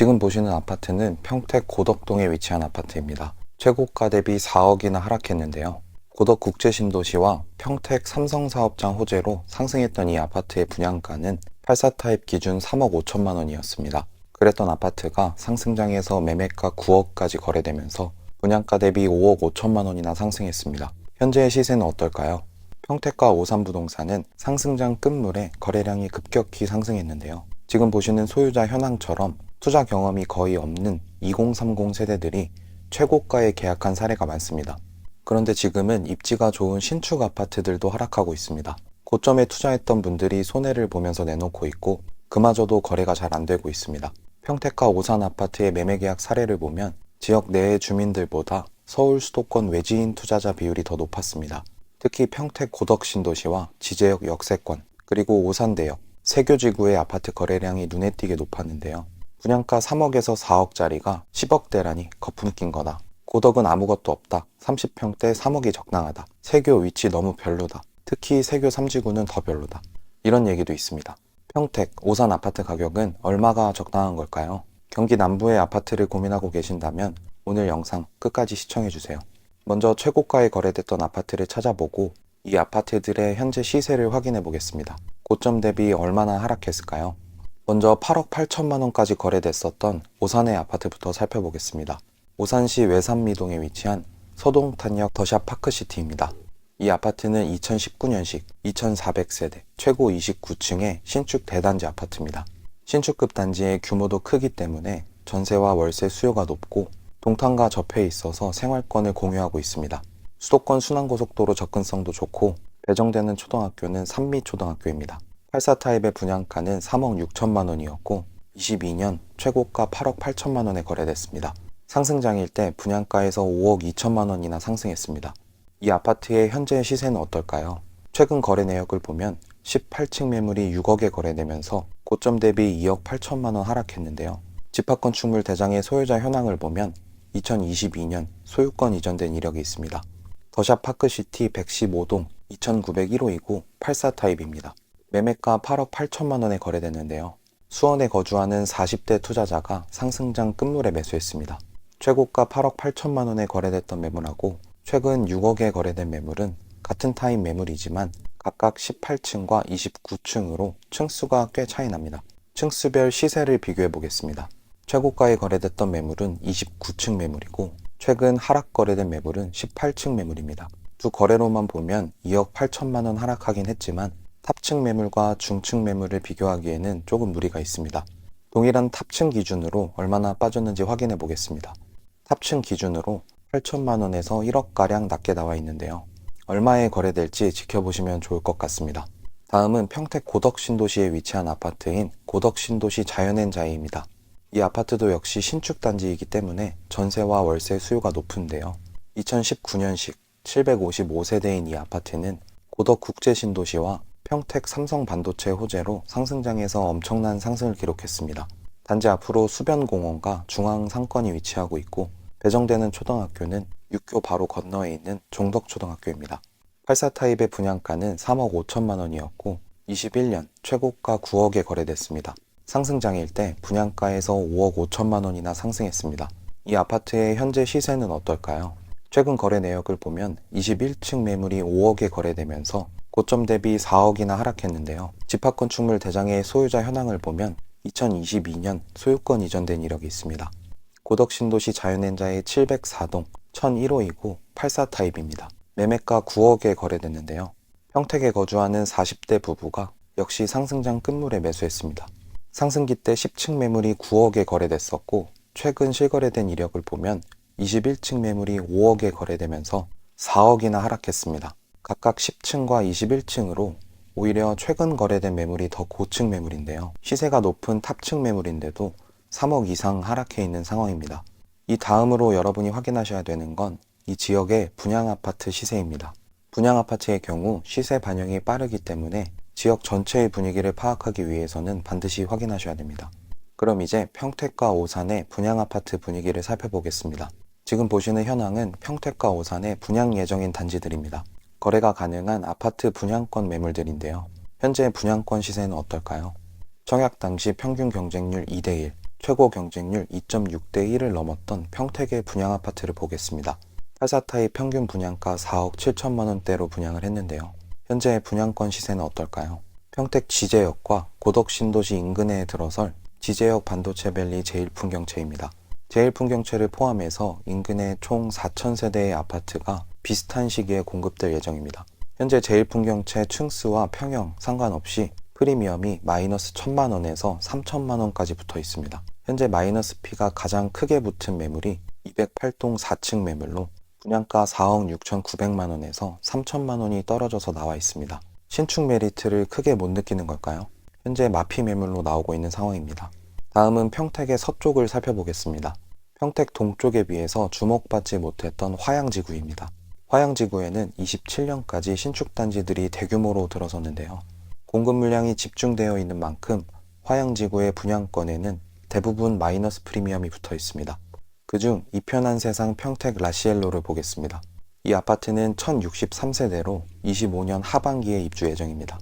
지금 보시는 아파트는 평택 고덕동에 위치한 아파트입니다. 최고가 대비 4억이나 하락했는데요. 고덕 국제신도시와 평택 삼성사업장 호재로 상승했던 이 아파트의 분양가는 84타입 기준 3억 5천만 원이었습니다. 그랬던 아파트가 상승장에서 매매가 9억까지 거래되면서 분양가 대비 5억 5천만 원이나 상승했습니다. 현재의 시세는 어떨까요? 평택과 오산부동산은 상승장 끝물에 거래량이 급격히 상승했는데요. 지금 보시는 소유자 현황처럼 투자 경험이 거의 없는 2030 세대들이 최고가에 계약한 사례가 많습니다. 그런데 지금은 입지가 좋은 신축 아파트들도 하락하고 있습니다. 고점에 투자했던 분들이 손해를 보면서 내놓고 있고 그마저도 거래가 잘 안 되고 있습니다. 평택과 오산 아파트의 매매 계약 사례를 보면 지역 내의 주민들보다 서울 수도권 외지인 투자자 비율이 더 높았습니다. 특히 평택 고덕 신도시와 지제역 역세권 그리고 오산대역 세교지구의 아파트 거래량이 눈에 띄게 높았는데요. 분양가 3억에서 4억짜리가 10억대라니 거품 낀 거다. 고덕은 아무것도 없다. 30평대 3억이 적당하다. 세교 위치 너무 별로다. 특히 세교 3지구는 더 별로다. 이런 얘기도 있습니다. 평택, 오산 아파트 가격은 얼마가 적당한 걸까요? 경기 남부의 아파트를 고민하고 계신다면 오늘 영상 끝까지 시청해주세요. 먼저 최고가에 거래됐던 아파트를 찾아보고 이 아파트들의 현재 시세를 확인해 보겠습니다. 고점 대비 얼마나 하락했을까요? 먼저 8억 8천만 원까지 거래됐었던 오산의 아파트부터 살펴보겠습니다. 오산시 외산미동에 위치한 서동탄역 더샵 파크시티입니다. 이 아파트는 2019년식 2,400세대 최고 29층의 신축 대단지 아파트입니다. 신축급 단지의 규모도 크기 때문에 전세와 월세 수요가 높고 동탄과 접해 있어서 생활권을 공유하고 있습니다. 수도권 순환고속도로 접근성도 좋고 배정되는 초등학교는 산미초등학교입니다. 84타입의 분양가는 3억 6천만 원이었고 22년 최고가 8억 8천만 원에 거래됐습니다. 상승장일 때 분양가에서 5억 2천만 원이나 상승했습니다. 이 아파트의 현재 시세는 어떨까요? 최근 거래 내역을 보면 18층 매물이 6억에 거래되면서 고점 대비 2억 8천만 원 하락했는데요. 집합건축물 대장의 소유자 현황을 보면 2022년 소유권 이전된 이력이 있습니다. 더샵 파크시티 115동 2901호이고 84 타입입니다. 매매가 8억 8천만 원에 거래됐는데요. 수원에 거주하는 40대 투자자가 상승장 끝물에 매수했습니다. 최고가 8억 8천만 원에 거래됐던 매물하고 최근 6억에 거래된 매물은 같은 타입 매물이지만 각각 18층과 29층으로 층수가 꽤 차이 납니다. 층수별 시세를 비교해 보겠습니다. 최고가에 거래됐던 매물은 29층 매물이고 최근 하락 거래된 매물은 18층 매물입니다. 두 거래로만 보면 2억 8천만 원 하락하긴 했지만 탑층 매물과 중층 매물을 비교하기에는 조금 무리가 있습니다. 동일한 탑층 기준으로 얼마나 빠졌는지 확인해 보겠습니다. 탑층 기준으로 8천만 원에서 1억가량 낮게 나와 있는데요. 얼마에 거래될지 지켜보시면 좋을 것 같습니다. 다음은 평택 고덕신도시에 위치한 아파트인 고덕신도시 자연엔자이입니다. 이 아파트도 역시 신축 단지이기 때문에 전세와 월세 수요가 높은데요. 2019년식 755세대인 이 아파트는 고덕 국제신도시와 평택 삼성 반도체 호재로 상승장에서 엄청난 상승을 기록했습니다. 단지 앞으로 수변공원과 중앙 상권이 위치하고 있고 배정되는 초등학교는 육교 바로 건너에 있는 종덕초등학교입니다. 84타입의 분양가는 3억 5천만 원이었고 21년 최고가 9억에 거래됐습니다. 상승장일 때 분양가에서 5억 5천만 원이나 상승했습니다. 이 아파트의 현재 시세는 어떨까요? 최근 거래 내역을 보면 21층 매물이 5억에 거래되면서 고점 대비 4억이나 하락했는데요. 집합건축물 대장의 소유자 현황을 보면 2022년 소유권 이전된 이력이 있습니다. 고덕신도시 자연엔자의 704동 1001호이고 84타입입니다. 매매가 9억에 거래됐는데요. 평택에 거주하는 40대 부부가 역시 상승장 끝물에 매수했습니다. 상승기 때 10층 매물이 9억에 거래됐었고 최근 실거래된 이력을 보면 21층 매물이 5억에 거래되면서 4억이나 하락했습니다. 각각 10층과 21층으로 오히려 최근 거래된 매물이 더 고층 매물인데요. 시세가 높은 탑층 매물인데도 3억 이상 하락해 있는 상황입니다. 이 다음으로 여러분이 확인하셔야 되는 건 이 지역의 분양 아파트 시세입니다. 분양 아파트의 경우 시세 반영이 빠르기 때문에 지역 전체의 분위기를 파악하기 위해서는 반드시 확인하셔야 됩니다. 그럼 이제 평택과 오산의 분양 아파트 분위기를 살펴보겠습니다. 지금 보시는 현황은 평택과 오산의 분양 예정인 단지들입니다. 거래가 가능한 아파트 분양권 매물들인데요. 현재 분양권 시세는 어떨까요? 청약 당시 평균 경쟁률 2대1, 최고 경쟁률 2.6대 1을 넘었던 평택의 분양 아파트를 보겠습니다. 84타입 평균 분양가 4억 7천만 원대로 분양을 했는데요. 현재 분양권 시세는 어떨까요? 평택 지제역과 고덕 신도시 인근에 들어설 지제역 반도체 밸리 제일풍경채입니다. 제일풍경채를 포함해서 인근에 총 4,000세대의 아파트가 비슷한 시기에 공급될 예정입니다. 현재 제일풍경채 층수와 평형 상관없이 프리미엄이 마이너스 1천만 원에서 3천만 원까지 붙어 있습니다. 현재 마이너스 피가 가장 크게 붙은 매물이 208동 4층 매물로 분양가 4억 6,900만 원에서 3천만 원이 떨어져서 나와 있습니다. 신축 메리트를 크게 못 느끼는 걸까요? 현재 마피 매물로 나오고 있는 상황입니다. 다음은 평택의 서쪽을 살펴보겠습니다. 평택 동쪽에 비해서 주목받지 못했던 화양지구입니다. 화양지구에는 27년까지 신축단지들이 대규모로 들어섰는데요. 공급 물량이 집중되어 있는 만큼 화양지구의 분양권에는 대부분 마이너스 프리미엄이 붙어 있습니다. 그중 이편한 세상 평택 라시엘로를 보겠습니다. 이 아파트는 1063세대로 25년 하반기에 입주 예정입니다.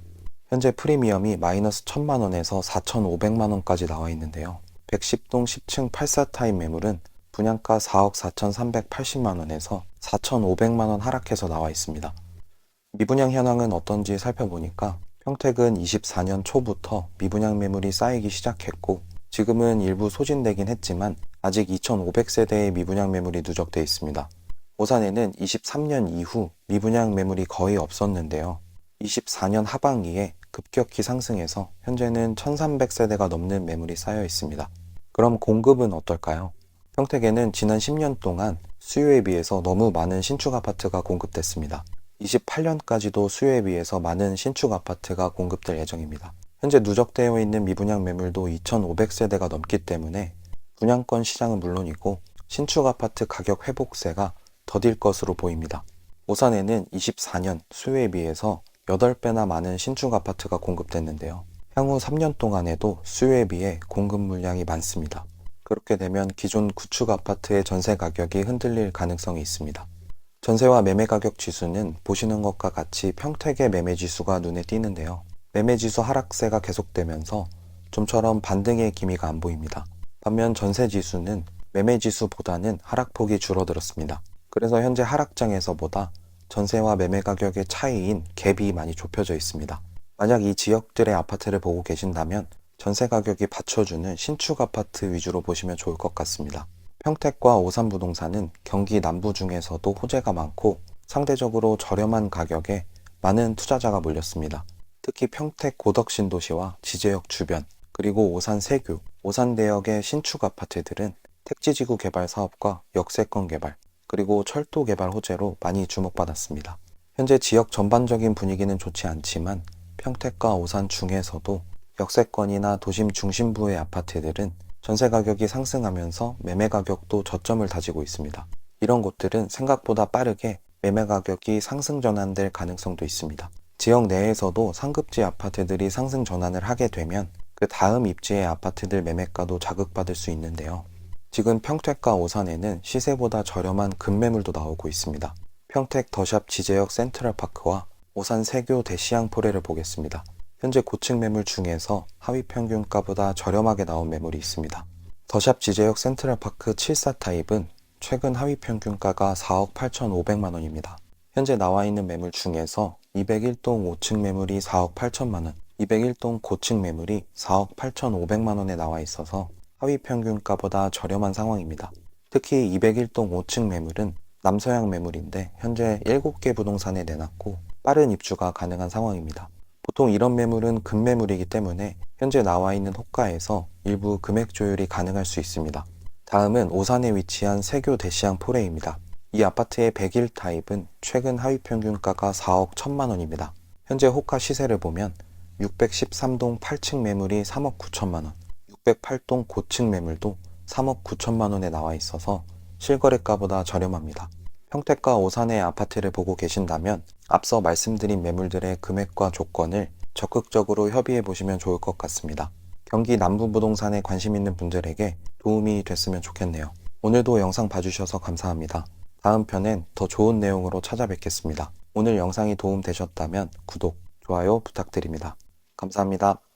현재 프리미엄이 마이너스 1000만 원에서 4,500만 원까지 나와 있는데요. 110동 10층 84타입 매물은 분양가 4억 4,380만 원에서 4,500만 원 하락해서 나와 있습니다. 미분양 현황은 어떤지 살펴보니까 평택은 24년 초부터 미분양 매물이 쌓이기 시작했고 지금은 일부 소진되긴 했지만 아직 2,500세대의 미분양 매물이 누적돼 있습니다. 오산에는 23년 이후 미분양 매물이 거의 없었는데요. 24년 하반기에 급격히 상승해서 현재는 1,300세대가 넘는 매물이 쌓여 있습니다. 그럼 공급은 어떨까요? 평택에는 지난 10년 동안 수요에 비해서 너무 많은 신축 아파트가 공급됐습니다. 28년까지도 수요에 비해서 많은 신축 아파트가 공급될 예정입니다. 현재 누적되어 있는 미분양 매물도 2,500세대가 넘기 때문에 분양권 시장은 물론이고 신축 아파트 가격 회복세가 더딜 것으로 보입니다. 오산에는 24년 수요에 비해서 8배나 많은 신축 아파트가 공급됐는데요. 향후 3년 동안에도 수요에 비해 공급 물량이 많습니다. 그렇게 되면 기존 구축 아파트의 전세 가격이 흔들릴 가능성이 있습니다. 전세와 매매 가격 지수는 보시는 것과 같이 평택의 매매 지수가 눈에 띄는데요. 매매 지수 하락세가 계속되면서 좀처럼 반등의 기미가 안 보입니다. 반면 전세 지수는 매매 지수보다는 하락폭이 줄어들었습니다. 그래서 현재 하락장에서보다 전세와 매매 가격의 차이인 갭이 많이 좁혀져 있습니다. 만약 이 지역들의 아파트를 보고 계신다면 전세 가격이 받쳐주는 신축 아파트 위주로 보시면 좋을 것 같습니다. 평택과 오산 부동산은 경기 남부 중에서도 호재가 많고 상대적으로 저렴한 가격에 많은 투자자가 몰렸습니다. 특히 평택 고덕신도시와 지제역 주변, 그리고 오산 세교, 오산 대역의 신축 아파트들은 택지지구 개발 사업과 역세권 개발, 그리고 철도 개발 호재로 많이 주목받았습니다. 현재 지역 전반적인 분위기는 좋지 않지만 평택과 오산 중에서도 역세권이나 도심 중심부의 아파트들은 전세 가격이 상승하면서 매매 가격도 저점을 다지고 있습니다. 이런 곳들은 생각보다 빠르게 매매 가격이 상승 전환될 가능성도 있습니다. 지역 내에서도 상급지 아파트들이 상승 전환을 하게 되면 그 다음 입지의 아파트들 매매가도 자극받을 수 있는데요. 지금 평택과 오산에는 시세보다 저렴한 급매물도 나오고 있습니다. 평택 더샵 지제역 센트럴파크와 오산 세교 대시양 포레를 보겠습니다. 현재 고층 매물 중에서 하위 평균가보다 저렴하게 나온 매물이 있습니다. 더샵 지제역 센트럴파크 74 타입은 최근 하위 평균가가 4억 8,500만 원입니다. 현재 나와 있는 매물 중에서 201동 5층 매물이 4억 8천만 원, 201동 고층 매물이 4억 8,500만 원에 나와 있어서 하위 평균가보다 저렴한 상황입니다. 특히 201동 5층 매물은 남서양 매물인데 현재 7개 부동산에 내놨고 빠른 입주가 가능한 상황입니다. 보통 이런 매물은 급매물이기 때문에 현재 나와 있는 호가에서 일부 금액 조율이 가능할 수 있습니다. 다음은 오산에 위치한 세교 대시양 포레입니다. 이 아파트의 101 타입은 최근 하위 평균가가 4억 1천만 원입니다. 현재 호가 시세를 보면 613동 8층 매물이 3억 9천만 원, 608동 고층 매물도 3억 9천만 원에 나와 있어서 실거래가보다 저렴합니다. 평택과 오산의 아파트를 보고 계신다면 앞서 말씀드린 매물들의 금액과 조건을 적극적으로 협의해 보시면 좋을 것 같습니다. 경기 남부 부동산에 관심 있는 분들에게 도움이 됐으면 좋겠네요. 오늘도 영상 봐주셔서 감사합니다. 다음 편엔 더 좋은 내용으로 찾아뵙겠습니다. 오늘 영상이 도움 되셨다면 구독, 좋아요 부탁드립니다. 감사합니다.